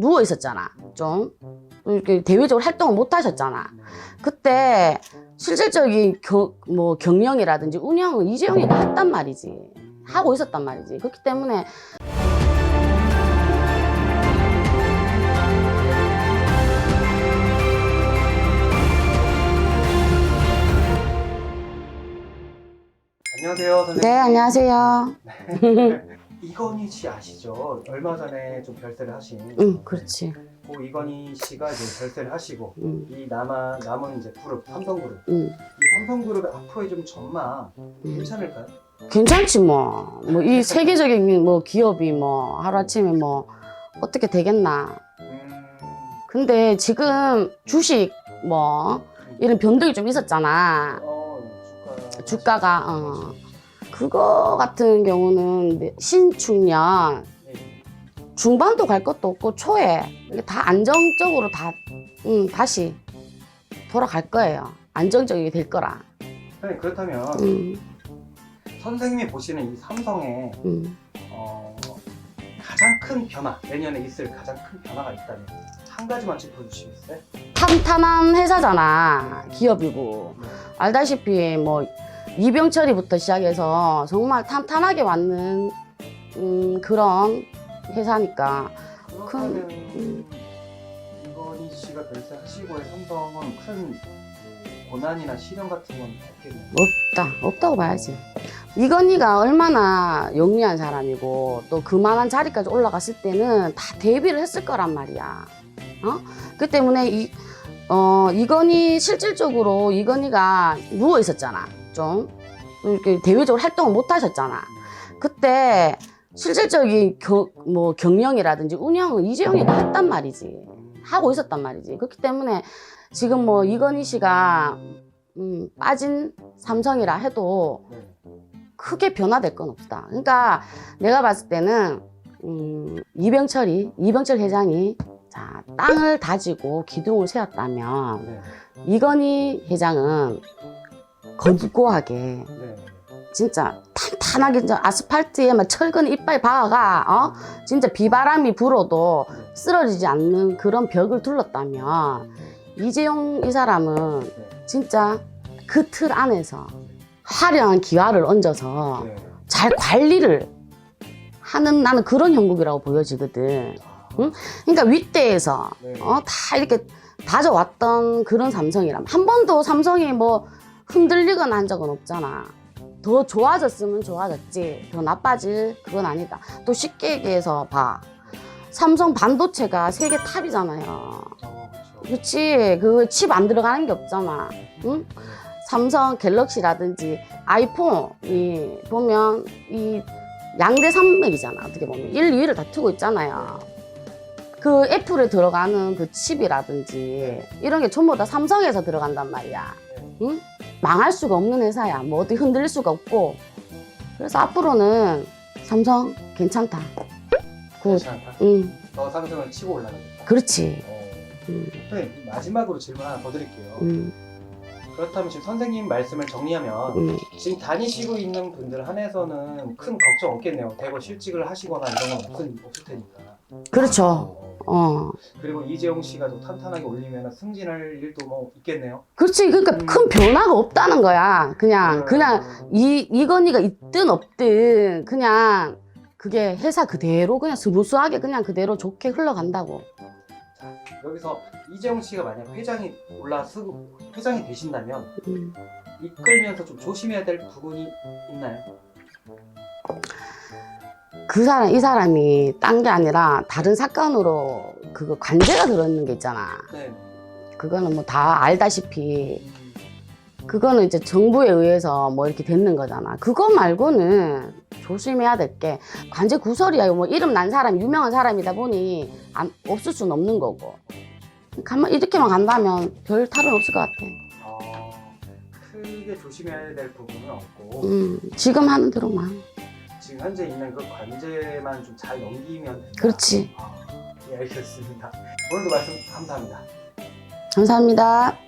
누워 있었잖아. 좀 이렇게 대외적으로 활동을 못 하셨잖아. 그때 실질적인 겨, 뭐 경영이라든지 운영은 이재용이가 했단 말이지. 하고 있었단 말이지. 그렇기 때문에 안녕하세요, 선생님. 네 안녕하세요. 이건희 씨 아시죠? 얼마 전에 좀 별세를 하신. 응 그렇지. 그 이건희 씨가 이제 별세를 하시고 응, 이 남아 남은 이제 그룹 삼성그룹 응, 이 삼성그룹의 앞으로의 좀 전망 응. 괜찮을까요? 괜찮지 뭐. 뭐 이 세계적인 뭐 기업이 뭐 하루 아침에 뭐 어떻게 되겠나. 음, 근데 지금 주식 뭐 이런 변동이 좀 있었잖아. 어, 주가 주가가 어. 그거 같은 경우는 네, 신축년 네. 중반도 갈 것도 없고 초에 다 안정적으로 다 음, 다시 돌아갈 거예요. 안정적이 될 거라. 선생님 그렇다면 음, 선생님이 보시는 이 삼성의 음. 어, 가장 큰 변화 내년에 있을 가장 큰 변화가 있다면 한 가지만 짚어주시겠어요? 탄탄한 회사잖아. 기업이고. 네. 알다시피 뭐 이병철이부터 시작해서 정말 탄탄하게 왔는 음, 그런 회사니까. 음. 이건희 씨가 별세하시고의 삼성은 큰 고난이나 시련 같은 건 없겠네요. 없다. 없다고 봐야지. 이건희가 얼마나 영리한 사람이고 또 그만한 자리까지 올라갔을 때는 다 대비를 했을 거란 말이야. 어? 그 때문에 이, 어, 이건희 실질적으로 이건희가 누워 있었잖아. 좀 이렇게 대외적으로 활동을 못 하셨잖아. 그때 실질적인 겨, 뭐 경영이라든지 운영은 이재용이가 했단 말이지. 하고 있었단 말이지. 그렇기 때문에 지금 뭐 이건희 씨가 음, 빠진 삼성이라 해도 네. 크게 변화될 건 없다. 그러니까 내가 봤을 때는 음, 이병철이 이병철 회장이 자 땅을 다지고 기둥을 세웠다면 네. 이건희 회장은 건고하게 네. 진짜 탄탄하게 아스팔트에 막 철근 이빨 박아가 어 진짜 비바람이 불어도 쓰러지지 않는 그런 벽을 둘렀다면 이재용 이 사람은 네. 진짜 그 틀 안에서 화려한 기와를 얹어서 네. 잘 관리를 하는 나는 그런 형국이라고 보여지거든. 응? 그러니까 윗대에서 네. 어, 다 이렇게 다져왔던 그런 삼성이라면 한 번도 삼성이 뭐 흔들리거나 한 적은 없잖아. 더 좋아졌으면 좋아졌지. 더 나빠질 그건 아니다. 또 쉽게 얘기해서 봐. 삼성 반도체가 세계 탑이잖아요. 그렇지. 그칩 안 들어가는 게 없잖아. 응? 삼성 갤럭시라든지 아이폰이 보면 이 양대 산맥이잖아. 어떻게 보면 1, 2위를 다투고 있잖아요. 그 애플에 들어가는 그 칩이라든지 이런 게 전부 다 삼성에서 들어간단 말이야. 응? 망할 수가 없는 회사야. 뭐 어디 흔들릴 수가 없고. 그래서 앞으로는 삼성 괜찮다. 굿. 괜찮다. 응, 더 상승을 치고 올라가겠다. 그렇지. 어. 응, 선생님 마지막으로 질문 하나 더 드릴게요. 응, 그렇다면 지금 선생님 말씀을 정리하면 응. 지금 다니시고 있는 분들 한해서는 큰 걱정 없겠네요. 대거 실직을 하시거나 이런 건 없을, 없을 테니까. 그렇죠. 어. 어. 그리고 이재용 씨가 좀 탄탄하게 올리면 승진할 일도 뭐 있겠네요. 그렇지. 그러니까 음. 큰 변화가 없다는 거야. 그냥, 음. 그냥 이, 이건희가 있든 없든 그냥 그게 회사 그대로 그냥 스무스하게 그냥 그대로 좋게 흘러간다고. 자, 여기서 이재용 씨가 만약 회장이 올라서 회장이 되신다면 음. 이끌면서 좀 조심해야 될 부분이 있나요? 그 사람, 이 사람이 딴 게 아니라 다른 사건으로 그거 관제가 들어있는 게 있잖아. 네. 그거는 뭐 다 알다시피 그거는 이제 정부에 의해서 뭐 이렇게 됐는 거잖아. 그거 말고는 조심해야 될 게 관제 구설이야. 뭐 이름 난 사람, 유명한 사람이다 보니 안, 없을 수는 없는 거고. 가만 이렇게만 간다면 별 탈은 없을 것 같아. 어, 크게 조심해야 될 부분은 없고 음, 지금 하는 대로만. 지금 현재 있는 그 관제만 좀 잘 넘기면 된다. 그렇지. 아, 예, 알겠습니다. 오늘도 말씀 감사합니다. 감사합니다.